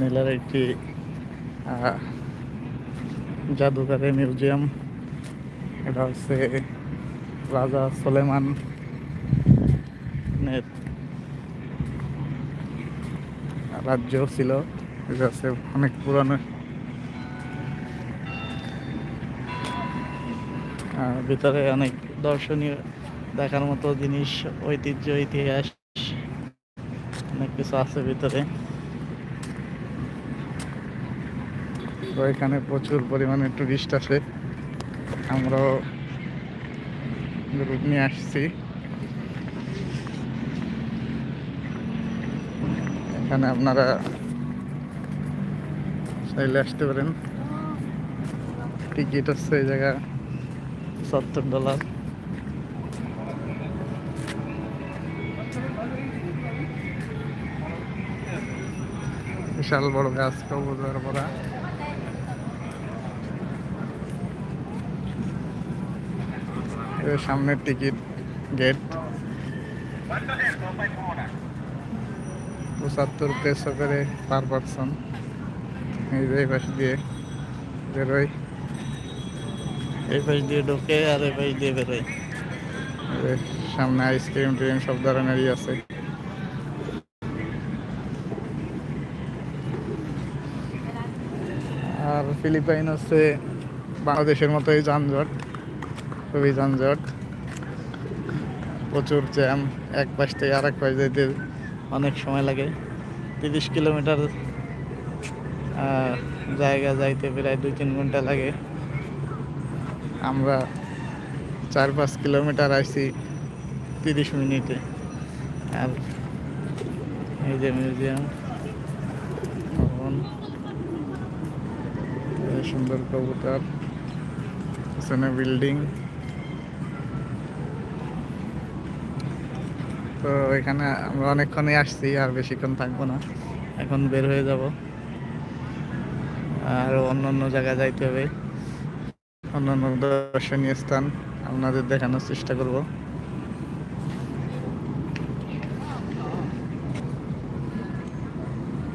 নীলার একটি জাদুঘরে মিউজিয়াম। এটা হচ্ছে রাজা সোলেমান রাজ্য ছিল। এটা হচ্ছে অনেক পুরানো। ভিতরে অনেক দর্শনীয় দেখার মতো জিনিস, ঐতিহ্য, ইতিহাস, অনেক কিছু আছে ভিতরে। তো এখানে প্রচুর পরিমাণে টুরিস্ট আসে আমরাও গ্রুপ নিয়ে আসছি। এখানে আপনারা চাইলে আসতে পারেন। টিকিট হচ্ছে এই জায়গা, সত্তর ডলার বিশাল বড় গাছ, কবুতর পরা সামনের টিকিট, গেট। পঁচাত্তর পেসো করে পার পারসন। এই যে এই পাশ দিয়ে বেরোয়। এই পাশ দিয়ে ঢোকে আর এই পাশ দিয়ে বেরোয়। সামনে আইসক্রিম ট্রিম সব ধরনেরই আছে। আর ফিলিপাইন হচ্ছে বাংলাদেশের মতোই যানজট। খুবই যানজট প্রচুর জ্যাম, এক পাশ থেকে আরেক পাশ যেতে অনেক সময় লাগে। তিরিশ কিলোমিটার জায়গা যাইতে প্রায় দুই তিন ঘণ্টা লাগে। আমরা চার পাঁচ কিলোমিটার আইছি তিরিশ মিনিটে। আর এই যে মিউজিয়াম সুন্দর কবুতর, পিছনে বিল্ডিং। তো এখানে আমরা অনেকক্ষণই আসছি আর বেশিক্ষণ থাকব না। এখন বের হয়ে যাব। আর অন্য অন্য জায়গায় যাইতে হবে। অন্য অন্য দর্শনীয় স্থান আপনাদের দেখানোর চেষ্টা করব।